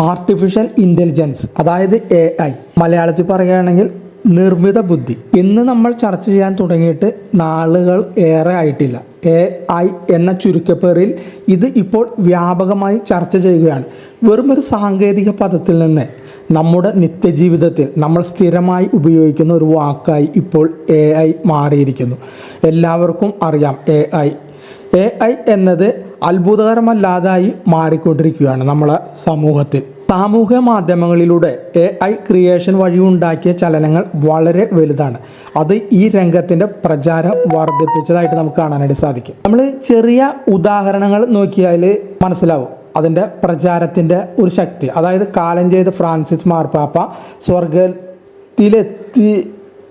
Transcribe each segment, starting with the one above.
Artificial intelligence അതായത് A I മലയാളത്തിൽ പറയുകയാണെങ്കിൽ നിർമ്മിത ബുദ്ധി. ഇന്ന് നമ്മൾ ചർച്ച ചെയ്യാൻ തുടങ്ങിയിട്ട് നാളുകൾ ഏറെ ആയിട്ടില്ല. എ ഐ എന്ന ചുരുക്കപ്പേറിൽ ഇത് ഇപ്പോൾ വ്യാപകമായി ചർച്ച ചെയ്യുകയാണ്. വെറും ഒരു സാങ്കേതിക പദത്തിൽ നിന്ന് നമ്മുടെ നിത്യജീവിതത്തിൽ നമ്മൾ സ്ഥിരമായി ഉപയോഗിക്കുന്ന ഒരു വാക്കായി ഇപ്പോൾ എ ഐ മാറിയിരിക്കുന്നു. എല്ലാവർക്കും അറിയാം എ ഐ എ ഐ എന്നത് അത്ഭുതകരമല്ലാതായി മാറിക്കൊണ്ടിരിക്കുകയാണ് നമ്മളെ സമൂഹത്തിൽ. സാമൂഹ്യ മാധ്യമങ്ങളിലൂടെ എ ഐ ക്രിയേഷൻ വഴി ഉണ്ടാക്കിയ ചലനങ്ങൾ വളരെ വലുതാണ്. അത് ഈ രംഗത്തിന്റെ പ്രചാരം വർദ്ധിപ്പിച്ചതായിട്ട് നമുക്ക് കാണാനായിട്ട് സാധിക്കും. നമ്മൾ ചെറിയ ഉദാഹരണങ്ങൾ നോക്കിയാൽ മനസ്സിലാവും അതിന്റെ പ്രചാരത്തിന്റെ ഒരു ശക്തി. അതായത് കാലം ചെയ്ത് ഫ്രാൻസിസ് മാർപ്പാപ്പ സ്വർഗത്തിലെത്തി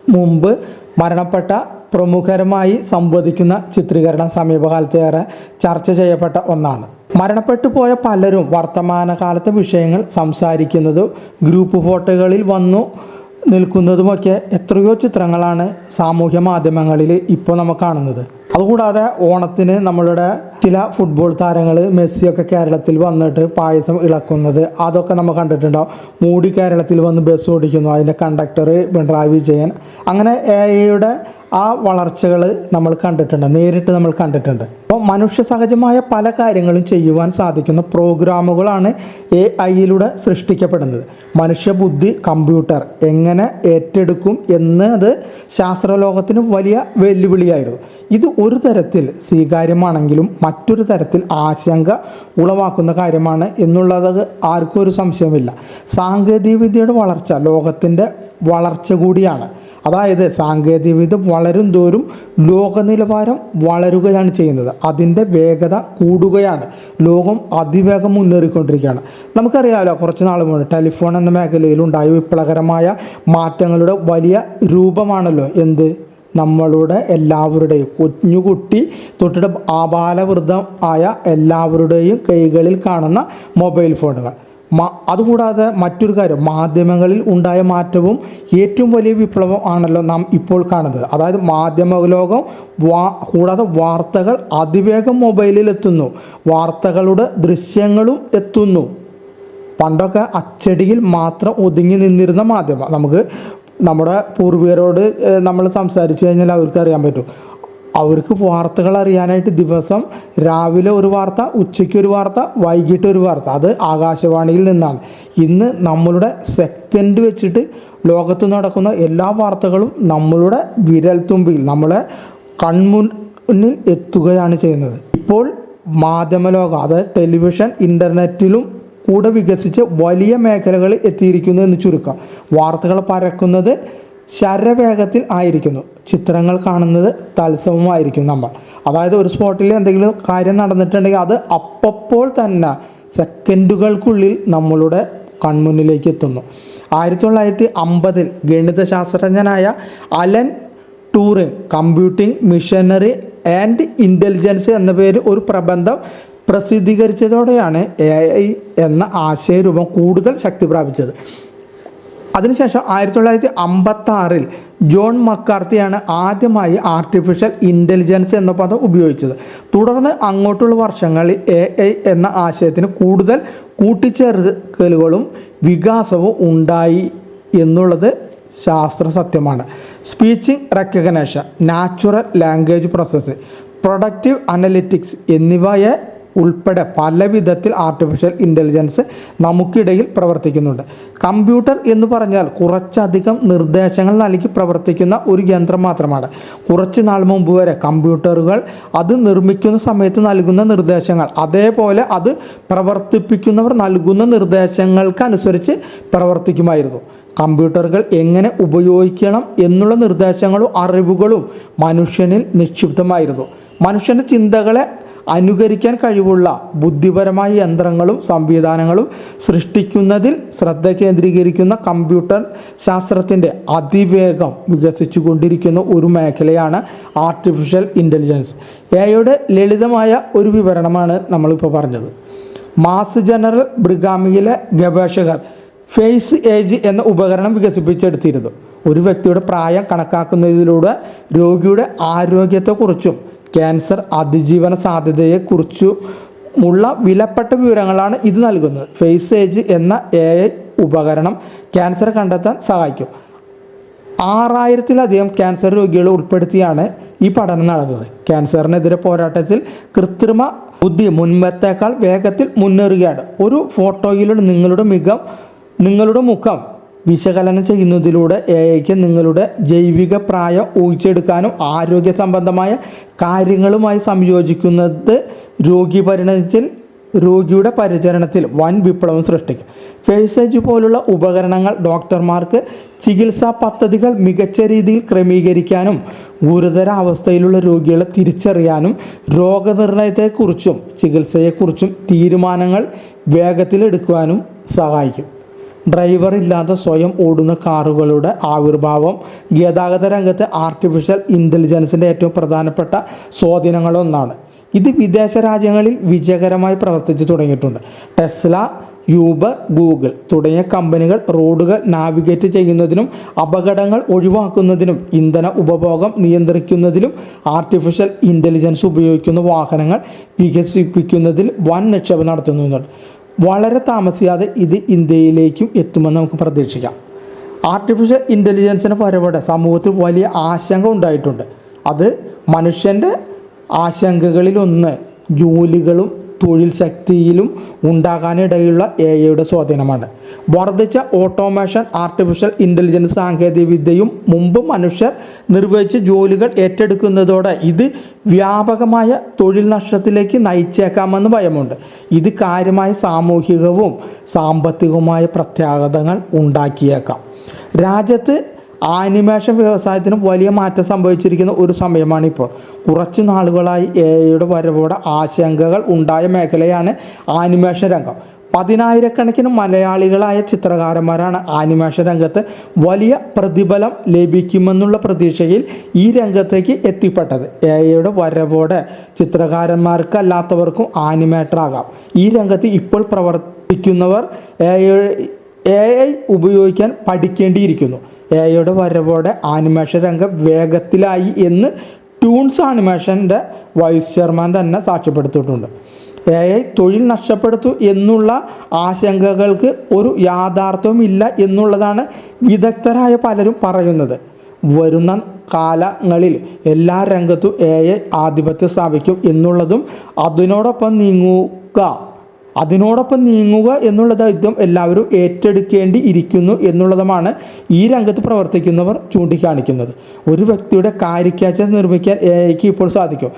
മുമ്പ് മരണപ്പെട്ട പ്രമുഖരുമായി സംവദിക്കുന്ന ചിത്രീകരണം സമീപകാലത്ത് ഏറെ ചർച്ച ചെയ്യപ്പെട്ട ഒന്നാണ്. മരണപ്പെട്ടു പോയ പലരും വർത്തമാനകാലത്തെ വിഷയങ്ങൾ സംസാരിക്കുന്നതും ഗ്രൂപ്പ് ഫോട്ടോകളിൽ വന്നു നിൽക്കുന്നതുമൊക്കെ എത്രയോ ചിത്രങ്ങളാണ് സാമൂഹ്യ മാധ്യമങ്ങളിൽ ഇപ്പോൾ നമ്മൾ കാണുന്നത്. അതുകൂടാതെ ഓണത്തിന് നമ്മളുടെ ചില ഫുട്ബോൾ താരങ്ങൾ മെസ്സിയൊക്കെ കേരളത്തിൽ വന്നിട്ട് പായസം ഇളക്കുന്നത് അതൊക്കെ നമ്മൾ കണ്ടിട്ടുണ്ടാവും. മൂടി കേരളത്തിൽ വന്ന് ബസ് ഓടിക്കുന്നു. അതിന്റെ കണ്ടക്ടർ പിണറായി വിജയൻ. അങ്ങനെ എ ഐയുടെ ആ വളർച്ചകൾ നമ്മൾ കണ്ടിട്ടുണ്ട് നേരിട്ട് നമ്മൾ കണ്ടിട്ടുണ്ട്. അപ്പോൾ മനുഷ്യ സഹജമായ പല കാര്യങ്ങളും ചെയ്യുവാൻ സാധിക്കുന്ന പ്രോഗ്രാമുകളാണ് എ ഐയിലൂടെ സൃഷ്ടിക്കപ്പെടുന്നത്. മനുഷ്യ ബുദ്ധി കമ്പ്യൂട്ടർ എങ്ങനെ ഏറ്റെടുക്കും എന്നത് ശാസ്ത്രലോകത്തിന് വലിയ വെല്ലുവിളിയായിരുന്നു. ഇത് ഒരു തരത്തിൽ സ്വീകാര്യമാണെങ്കിലും മറ്റൊരു തരത്തിൽ ആശങ്ക ഉളവാക്കുന്ന കാര്യമാണ് എന്നുള്ളത് ആർക്കും ഒരു സംശയമില്ല സാങ്കേതികവിദ്യയുടെ വളർച്ച ലോകത്തിന്റെ വളർച്ച കൂടിയാണ്. അതായത് സാങ്കേതികവിദ്യ വളരും തോറും ലോക നിലവാരം വളരുകയാണ് ചെയ്യുന്നത്. അതിന്റെ വേഗത കൂടുകയാണ്. ലോകം അതിവേഗം മുന്നേറിക്കൊണ്ടിരിക്കുകയാണ്. നമുക്കറിയാമല്ലോ കുറച്ച് നാൾ മുന്നേ ടെലിഫോൺ എന്ന മേഖലയിൽ ഉണ്ടായ വിപ്ലവകരമായ മാറ്റങ്ങളുടെ വലിയ രൂപമാണല്ലോ എന്ത്? നമ്മളുടെ എല്ലാവരുടെയും കുഞ്ഞുകുട്ടി തൊട്ടിട്ട് ആബാലവൃദ്ധം ആയ എല്ലാവരുടെയും കൈകളിൽ കാണുന്ന മൊബൈൽ ഫോണുകൾ. അതുകൂടാതെ മറ്റൊരു കാര്യം മാധ്യമങ്ങളിൽ ഉണ്ടായ മാറ്റവും ഏറ്റവും വലിയ വിപ്ലവം ആണല്ലോ നാം ഇപ്പോൾ കാണുന്നത്. അതായത് മാധ്യമ ലോകം വാ കൂടാതെ വാർത്തകൾ അതിവേഗം മൊബൈലിൽ എത്തുന്നു. വാർത്തകളുടെ ദൃശ്യങ്ങളും എത്തുന്നു. പണ്ടൊക്കെ അച്ചടിയിൽ മാത്രം ഒതുങ്ങി നിന്നിരുന്ന മാധ്യമം. നമുക്ക് നമ്മുടെ പൂർവികരോട് നമ്മൾ സംസാരിച്ചു കഴിഞ്ഞാൽ അവർക്ക് അറിയാൻ പറ്റും. അവർക്ക് വാർത്തകൾ അറിയാനായിട്ട് ദിവസം രാവിലെ ഒരു വാർത്ത ഉച്ചയ്ക്ക് ഒരു വാർത്ത വൈകിട്ട് ഒരു വാർത്ത. അത് ആകാശവാണിയിൽ നിന്നാണ്. ഇന്ന് നമ്മളുടെ സെക്കൻഡ് വെച്ചിട്ട് ലോകത്ത് നടക്കുന്ന എല്ലാ വാർത്തകളും നമ്മളുടെ വിരൽത്തുമ്പിൽ നമ്മളെ കൺമുന്നിൽ എത്തുകയാണ് ചെയ്യുന്നത്. ഇപ്പോൾ മാധ്യമലോകം അതായത് ടെലിവിഷൻ ഇന്റർനെറ്റിലും കൂടെ വികസിച്ച് വലിയ മേഖലകളിൽ എത്തിയിരിക്കുന്നു എന്ന് ചുരുക്കം. വാർത്തകൾ പരക്കുന്നത് ശരവേഗത്തിൽ ആയിരിക്കുന്നു. ചിത്രങ്ങൾ കാണുന്നത് തത്സമമായിരിക്കും നമ്മൾ. അതായത് ഒരു സ്പോട്ടിൽ എന്തെങ്കിലും കാര്യം നടന്നിട്ടുണ്ടെങ്കിൽ അത് അപ്പപ്പോൾ തന്നെ സെക്കൻഡുകൾക്കുള്ളിൽ നമ്മളുടെ കൺമുന്നിലേക്ക് എത്തുന്നു. ആയിരത്തി തൊള്ളായിരത്തി അമ്പതിൽ ഗണിതശാസ്ത്രജ്ഞനായ Alan Turing computing machinery and intelligence എന്ന പേര് ഒരു പ്രബന്ധം പ്രസിദ്ധീകരിച്ചതോടെയാണ് എ ഐ എന്ന ആശയരൂപം കൂടുതൽ ശക്തി പ്രാപിച്ചത്. അതിനുശേഷം ആയിരത്തി തൊള്ളായിരത്തി അമ്പത്തി ആറിൽ ജോൺ മക്കാർത്തിയാണ് ആദ്യമായി ആർട്ടിഫിഷ്യൽ ഇന്റലിജൻസ് എന്ന പദം ഉപയോഗിച്ചത്. തുടർന്ന് അങ്ങോട്ടുള്ള വർഷങ്ങളിൽ എ ഐ എന്ന ആശയത്തിന് കൂടുതൽ കൂട്ടിച്ചേർക്കലുകളും വികാസവും ഉണ്ടായി എന്നുള്ളത് ശാസ്ത്ര സത്യമാണ്. Speeching recognition natural language process productive analytics എന്നിവയെ ഉൾപ്പെടെ പല വിധത്തിൽ ആർട്ടിഫിഷ്യൽ ഇന്റലിജൻസ് നമുക്കിടയിൽ പ്രവർത്തിക്കുന്നുണ്ട്. കമ്പ്യൂട്ടർ എന്ന് പറഞ്ഞാൽ കുറച്ചധികം നിർദ്ദേശങ്ങൾ നൽകി പ്രവർത്തിക്കുന്ന ഒരു യന്ത്രം മാത്രമാണ്. കുറച്ച് നാൾ മുമ്പ് വരെ കമ്പ്യൂട്ടറുകൾ അത് നിർമ്മിക്കുന്ന സമയത്ത് നൽകുന്ന നിർദ്ദേശങ്ങൾ അതേപോലെ അത് പ്രവർത്തിപ്പിക്കുന്നവർ നൽകുന്ന നിർദ്ദേശങ്ങൾക്കനുസരിച്ച് പ്രവർത്തിക്കുമായിരുന്നു. കമ്പ്യൂട്ടറുകൾ എങ്ങനെ ഉപയോഗിക്കണം എന്നുള്ള നിർദ്ദേശങ്ങളും അറിവുകളും മനുഷ്യനിൽ നിക്ഷിപ്തമായിരുന്നു. മനുഷ്യന്റെ ചിന്തകളെ അനുകരിക്കാൻ കഴിവുള്ള ബുദ്ധിപരമായ യന്ത്രങ്ങളും സംവിധാനങ്ങളും സൃഷ്ടിക്കുന്നതിൽ ശ്രദ്ധ കേന്ദ്രീകരിക്കുന്ന കമ്പ്യൂട്ടർ ശാസ്ത്രത്തിന്റെ അതിവേഗം വികസിച്ചുകൊണ്ടിരിക്കുന്ന ഒരു മേഖലയാണ് ആർട്ടിഫിഷ്യൽ ഇന്റലിജൻസ് എയുടെ ലളിതമായ ഒരു വിവരണമാണ് നമ്മളിപ്പോൾ പറഞ്ഞത്. മാസ് ജനറൽ ബ്രിഗാമിയിലെ ഗവേഷകർ ഫേസ് ഏജ് എന്ന ഉപകരണം വികസിപ്പിച്ചെടുത്തിരുന്നു. ഒരു വ്യക്തിയുടെ പ്രായം കണക്കാക്കുന്നതിലൂടെ രോഗിയുടെ ആരോഗ്യത്തെക്കുറിച്ചും ക്യാൻസർ അതിജീവന സാധ്യതയെക്കുറിച്ചും മുള്ള വിലപ്പെട്ട വിവരങ്ങളാണ് ഇത് നൽകുന്നത്. ഫേസ് ഏജ് എന്ന എ ഐ ഉപകരണം ക്യാൻസർ കണ്ടെത്താൻ സഹായിക്കും. ആറായിരത്തിലധികം ക്യാൻസർ രോഗികളെ ഉൾപ്പെടുത്തിയാണ് ഈ പഠനം നടന്നത്. ക്യാൻസറിനെതിരെ പോരാട്ടത്തിൽ കൃത്രിമ ബുദ്ധി മുൻപത്തേക്കാൾ വേഗത്തിൽ മുന്നേറുകയാണ്. ഒരു ഫോട്ടോയിലൂടെ നിങ്ങളുടെ മികം നിങ്ങളുടെ മുഖം വിശകലനം ചെയ്യുന്നതിലൂടെ എ ഐക്ക് നിങ്ങളുടെ ജൈവിക പ്രായം ഊഹിച്ചെടുക്കാനും ആരോഗ്യ സംബന്ധമായ കാര്യങ്ങളുമായി സംയോജിക്കുന്നത് രോഗി പരിണതിയിൽ രോഗിയുടെ പരിചരണത്തിൽ വൻ വിപ്ലവം സൃഷ്ടിക്കും. ഫേസേജ് പോലുള്ള ഉപകരണങ്ങൾ ഡോക്ടർമാർക്ക് ചികിത്സാ പദ്ധതികൾ മികച്ച രീതിയിൽ ക്രമീകരിക്കാനും ഗുരുതര അവസ്ഥയിലുള്ള രോഗികളെ തിരിച്ചറിയാനും രോഗനിർണയത്തെക്കുറിച്ചും ചികിത്സയെക്കുറിച്ചും തീരുമാനങ്ങൾ വേഗത്തിലെടുക്കുവാനും സഹായിക്കും. ഡ്രൈവർ ഇല്ലാതെ സ്വയം ഓടുന്ന കാറുകളുടെ ആവിർഭാവം ഗതാഗത രംഗത്ത് ആർട്ടിഫിഷ്യൽ ഇന്റലിജൻസിന്റെ ഏറ്റവും പ്രധാനപ്പെട്ട സ്വാധീനങ്ങളൊന്നാണ്. ഇത് വിദേശ രാജ്യങ്ങളിൽ വിജയകരമായി പ്രവർത്തിച്ചു തുടങ്ങിയിട്ടുണ്ട്. ടെസ്ല യൂബർ ഗൂഗിൾ തുടങ്ങിയ കമ്പനികൾ റോഡുകൾ നാവിഗേറ്റ് ചെയ്യുന്നതിനും അപകടങ്ങൾ ഒഴിവാക്കുന്നതിനും ഇന്ധന ഉപഭോഗം നിയന്ത്രിക്കുന്നതിലും ആർട്ടിഫിഷ്യൽ ഇന്റലിജൻസ് ഉപയോഗിക്കുന്ന വാഹനങ്ങൾ വികസിപ്പിക്കുന്നതിൽ വൻ നിക്ഷേപം നടത്തുന്നുണ്ട്. വളരെ താമസിയാതെ ഇത് ഇന്ത്യയിലേക്കും എത്തുമെന്ന് നമുക്ക് പ്രതീക്ഷിക്കാം. ആർട്ടിഫിഷ്യൽ ഇന്റലിജൻസിന് വരവോടെ സമൂഹത്തിൽ വലിയ ആശങ്ക ഉണ്ടായിട്ടുണ്ട്. അത് മനുഷ്യന്റെ ആശങ്കകളിലൊന്ന് ജോലികളും തൊഴിൽ ശക്തിയിലും ഉണ്ടാകാനിടയുള്ള എ ഐയുടെ സ്വാധീനമാണ്. വർദ്ധിച്ച ഓട്ടോമേഷൻ ആർട്ടിഫിഷ്യൽ ഇന്റലിജൻസ് സാങ്കേതികവിദ്യയും മുമ്പ് മനുഷ്യർ നിർവഹിച്ച ജോലികൾ ഏറ്റെടുക്കുന്നതോടെ ഇത് വ്യാപകമായ തൊഴിൽ നഷ്ടത്തിലേക്ക് നയിച്ചേക്കാമെന്ന് ഭയമുണ്ട്. ഇത് കാര്യമായ സാമൂഹികവും സാമ്പത്തികവുമായ പ്രത്യാഘാതങ്ങൾ ഉണ്ടാക്കിയേക്കാം. രാജ്യത്ത് ആനിമേഷൻ വ്യവസായത്തിന് വലിയ മാറ്റം സംഭവിച്ചിരിക്കുന്ന ഒരു സമയമാണ് ഇപ്പോൾ കുറച്ച് നാളുകളായി എ ഐയുടെ വരവോടെ ആശങ്കകൾ ഉണ്ടായ മേഖലയാണ് ആനിമേഷൻ രംഗം. പതിനായിരക്കണക്കിന് മലയാളികളായ ചിത്രകാരന്മാരാണ് ആനിമേഷൻ രംഗത്ത് വലിയ പ്രതിഫലം ലഭിക്കുമെന്നുള്ള പ്രതീക്ഷയിൽ ഈ രംഗത്തേക്ക് എത്തിപ്പെട്ടത്. എ ഐയുടെ വരവോടെ ചിത്രകാരന്മാർക്കല്ലാത്തവർക്കും ആനിമേറ്റർ ആകാം. ഈ രംഗത്ത് ഇപ്പോൾ പ്രവർത്തിക്കുന്നവർ എ ഐ ഉപയോഗിക്കാൻ പഠിക്കേണ്ടിയിരിക്കുന്നു. എ ഐയുടെ വരവോടെ ആനിമേഷൻ രംഗം വേഗത്തിലായി എന്ന് ട്യൂൺസ് ആനിമേഷന്റെ വൈസ് ചെയർമാൻ തന്നെ സാക്ഷ്യപ്പെടുത്തിയിട്ടുണ്ട്. എ ഐ തൊഴിൽ നഷ്ടപ്പെടുത്തു എന്നുള്ള ആശങ്കകൾക്ക് ഒരു യാഥാർത്ഥ്യവും ഇല്ല എന്നുള്ളതാണ് വിദഗ്ധരായ പലരും പറയുന്നത്. വരുന്ന കാലങ്ങളിൽ എല്ലാ രംഗത്തും എ ഐ ആധിപത്യം സ്ഥാപിക്കും എന്നുള്ളതും അതിനോടൊപ്പം നീങ്ങുക അതിനോടൊപ്പം നീങ്ങുക എന്നുള്ള ദൗത്യം എല്ലാവരും ഏറ്റെടുക്കേണ്ടി ഇരിക്കുന്നു എന്നുള്ളതുമാണ് ഈ രംഗത്ത് പ്രവർത്തിക്കുന്നവർ ചൂണ്ടിക്കാണിക്കുന്നത്. ഒരു വ്യക്തിയുടെ കാരിക്കാച്ചർ നിർമ്മിക്കാൻ എ ഐക്ക് ഇപ്പോൾ സാധിക്കും.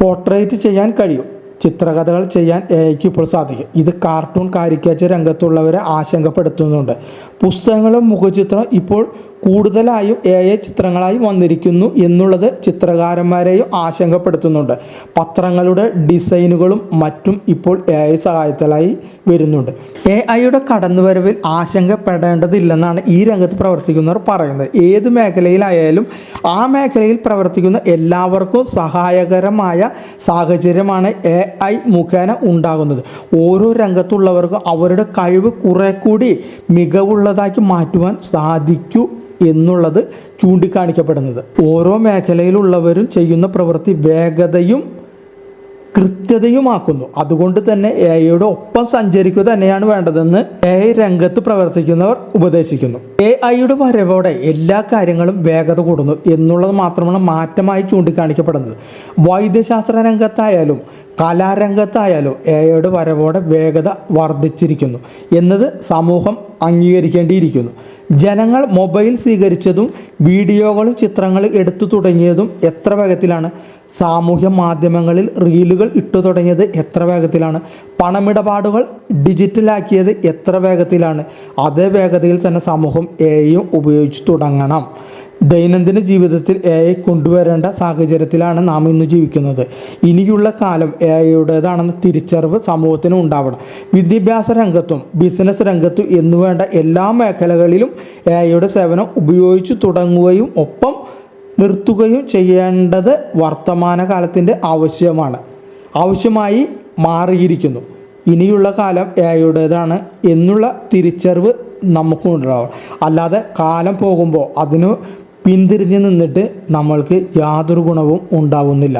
പോർട്രേറ്റ് ചെയ്യാൻ കഴിയും. ചിത്രകഥകൾ ചെയ്യാൻ എ ഐക്ക് ഇപ്പോൾ സാധിക്കും. ഇത് കാർട്ടൂൺ കാരിക്കേച്ചർ രംഗത്തുള്ളവരെ ആശങ്കപ്പെടുത്തുന്നുണ്ട്. പുസ്തകങ്ങളും മുഖചിത്രം ഇപ്പോൾ കൂടുതലായും എ ഐ ചിത്രങ്ങളായി വന്നിരിക്കുന്നു എന്നുള്ളത് ചിത്രകാരന്മാരെയും ആശങ്കപ്പെടുത്തുന്നുണ്ട്. പത്രങ്ങളുടെ ഡിസൈനുകളും മറ്റും ഇപ്പോൾ എ ഐ സഹായത്തിലായി വരുന്നുണ്ട്. എ ഐയുടെ കടന്നുവരവിൽ ആശങ്കപ്പെടേണ്ടതില്ലെന്നാണ് ഈ രംഗത്ത് പ്രവർത്തിക്കുന്നവർ പറയുന്നത്. ഏത് മേഖലയിലായാലും ആ മേഖലയിൽ പ്രവർത്തിക്കുന്ന എല്ലാവർക്കും സഹായകരമായ സാഹചര്യമാണ് എ ഐ മുഖേന ഉണ്ടാകുന്നത്. ഓരോ രംഗത്തുള്ളവർക്കും അവരുടെ കഴിവ് കുറെ കൂടി മികവുള്ളതാക്കി മാറ്റുവാൻ സാധിക്കൂ എന്നുള്ളത് ചൂണ്ടിക്കാണിക്കപ്പെടുന്നത്. ഓരോ മേഖലയിലുള്ളവരും ചെയ്യുന്ന പ്രവൃത്തി വേഗതയും കൃത്യതയുമാക്കുന്നു. അതുകൊണ്ട് തന്നെ എ ഐയുടെ ഒപ്പം സഞ്ചരിക്കുക തന്നെയാണ് വേണ്ടതെന്ന് എ ഐ രംഗത്ത് പ്രവർത്തിക്കുന്നവർ ഉപദേശിക്കുന്നു. എ ഐയുടെ വരവോടെ എല്ലാ കാര്യങ്ങളും വേഗത കൂടുന്നു എന്നുള്ളത് മാത്രമാണ് മാറ്റമായി ചൂണ്ടിക്കാണിക്കപ്പെടുന്നത്. വൈദ്യശാസ്ത്ര രംഗത്തായാലും കലാരംഗത്തായാലും എ ഐയുടെ വരവോടെ വേഗത വർദ്ധിച്ചിരിക്കുന്നു എന്നത് സമൂഹം അംഗീകരിക്കേണ്ടിയിരിക്കുന്നു. ജനങ്ങൾ മൊബൈൽ സ്വീകരിച്ചതും വീഡിയോകളും ചിത്രങ്ങളും എടുത്തു തുടങ്ങിയതും എത്ര വേഗത്തിലാണ്? സാമൂഹ്യ മാധ്യമങ്ങളിൽ റീലുകൾ ഇട്ടു തുടങ്ങിയത് എത്ര വേഗത്തിലാണ്? പണമിടപാടുകൾ ഡിജിറ്റലാക്കിയത് എത്ര വേഗത്തിലാണ്? അതേ വേഗതയിൽ തന്നെ സമൂഹം എയും ഉപയോഗിച്ച് തുടങ്ങണം. ദൈനംദിന ജീവിതത്തിൽ എ ഐ കൊണ്ടുവരേണ്ട സാഹചര്യത്തിലാണ് നാം ഇന്ന് ജീവിക്കുന്നത്. ഇനിയുള്ള കാലം എ ഐയുടേതാണെന്ന തിരിച്ചറിവ് സമൂഹത്തിന് ഉണ്ടാവണം. വിദ്യാഭ്യാസ രംഗത്തും ബിസിനസ് രംഗത്തും എന്നുവേണ്ട എല്ലാ മേഖലകളിലും എ ഐയുടെ സേവനം ഉപയോഗിച്ചു തുടങ്ങുകയും ഒപ്പം നിർത്തുകയും ചെയ്യേണ്ടത് വർത്തമാനകാലത്തിന്റെ ആവശ്യമാണ്. ആവശ്യമായി മാറിയിരിക്കുന്നു. ഇനിയുള്ള കാലം എ ഐയുടേതാണ് എന്നുള്ള തിരിച്ചറിവ് നമുക്കുണ്ടാവണം അല്ലാതെ കാലം പോകുമ്പോൾ അതിന് പിന്തിരിഞ്ഞ് നിന്നിട്ട് നമ്മൾക്ക് യാതൊരു ഗുണവും ഉണ്ടാവുന്നില്ല.